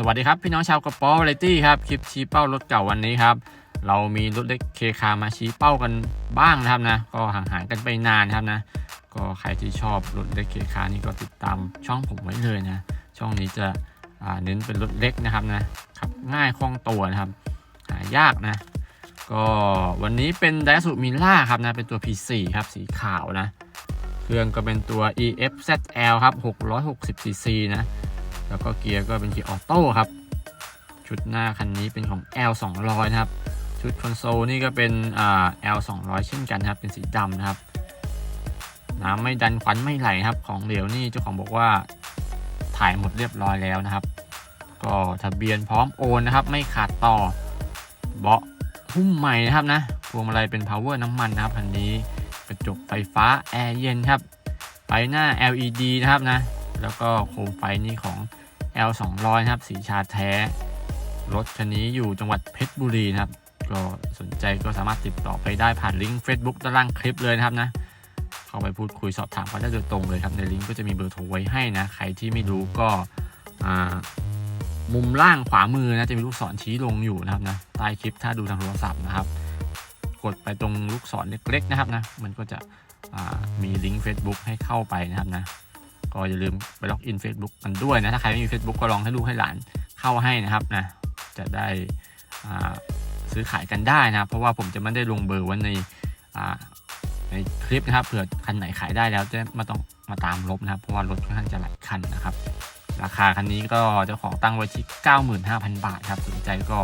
สวัสดีครับ พี่น้องชาวกระป๋อวาไรตี้ครับ คลิปชี้เป้ารถเก่าวันนี้ครับ เรามีรถเล็กเคคามาชี้เป้ากันบ้างนะครับนะ ก็ห่างหายกันไปนานครับนะ ก็ใครที่ชอบรถเล็กเคคานี่ก็ติดตามช่องผมไว้เลยนะ ช่องนี้จะเน้นเป็นรถเล็กนะครับนะขับง่ายคล่องตัวนะครับหายากนะ ก็วันนี้เป็นไดสุมิล่าครับนะเป็นตัว P4 ครับสีขาวนะ เครื่องก็เป็นตัว EFZL ครับ 660cc นะ แล้วก็เกียร์ก็เป็นเกียร์ออโต้ครับ ชุดหน้าคันนี้เป็นของ L 2 0 0นะครับ ชุดคอนโซลนี่ก็เป็นอ่า L 2 0 0เช่นกันครับ เป็นสีดำนะครับ น้ำไม่ดันควันไม่ไหลครับ ของเหลวนี่เจ้าของบอกว่าถ่ายหมดเรียบร้อยแล้วนะครับ ก็ทะเบียนพร้อมโอนนะครับ ไม่ขาดต่อ เบาะหุ้มใหม่นะครับนะ พวงมาลัยเป็น power น้ำมันนะครับคันนี้ กระจกไฟฟ้าแอร์เย็นครับ ไฟหน้า LED นะครับนะ แล้วก็โคมไฟนี่ของ L 2 0 0นะครับ สีชาแท้ รถคันนี้อยู่จังหวัดเพชรบุรีนะครับ ก็สนใจก็สามารถติดต่อไปได้ผ่านลิงก์ Facebook ด้านล่างคลิปเลยนะครับนะ เข้าไปพูดคุยสอบถามกันได้โดยตรงเลยครับ ในลิงก์ก็จะมีเบอร์โทรไว้ให้นะ ใครที่ไม่รู้ก็มุมล่างขวามือนะจะมีลูกศรชี้ลงอยู่นะครับนะใต้คลิปถ้าดูทางโทรศัพท์นะครับ กดไปตรงลูกศรเล็กๆนะครับนะมันก็จะมีลิงก์ Facebook ให้เข้าไปนะครับนะ ก็อย่าลืมไปล็อกอิน Facebook กันด้วยนะ ถ้าใครไม่มี Facebook ก็ลองให้ลูกให้หลานเข้าให้นะครับนะ จะได้ซื้อขายกันได้นะครับเพราะว่าผมจะไม่ได้ลงเบอร์ไว้ในในคลิปนะครับ เผื่อคันไหนขายได้แล้วจะมาต้องมาตามลบนะครับ เพราะว่ารถค่อนข้างจะหลายคันนะครับ ราคาคันนี้ก็เจ้าของตั้งไว้ที่ 95,000 บาทครับ สนใจก็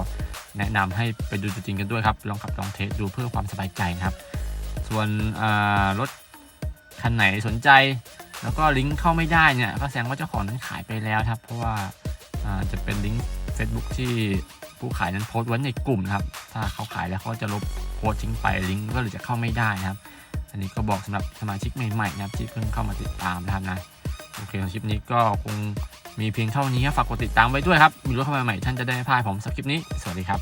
แนะนำให้ไปดูตัวจริงกันด้วยครับ ลองขับลองเทสดูเพื่อความสบายใจนะครับ ส่วนรถคันไหนสนใจ แล้วก็ลิงก์เข้าไม่ได้เนี่ยก็แสดงว่าเจ้าของนั้นขายไปแล้วครับ เพราะว่าจะเป็นลิงก์ Facebook ที่ผู้ขายนั้นโพสต์ไว้ในกลุ่มครับ ถ้าเขาขายแล้วเขาจะลบโพสต์ทิ้งไปลิงก์ก็เลยจะเข้าไม่ได้นะครับ อันนี้ก็บอกสำหรับสมาชิกใหม่ๆนะครับที่เพิ่งเข้ามาติดตามนะครับนะโอเคคลิปนี้ก็คงมีเพียงเท่านี้ครับฝากกดติดตามไว้ด้วยครับ มีรถเข้ามาใหม่ท่านจะได้ไม่พลาดผมสักคลิปนี้ สวัสดีครับ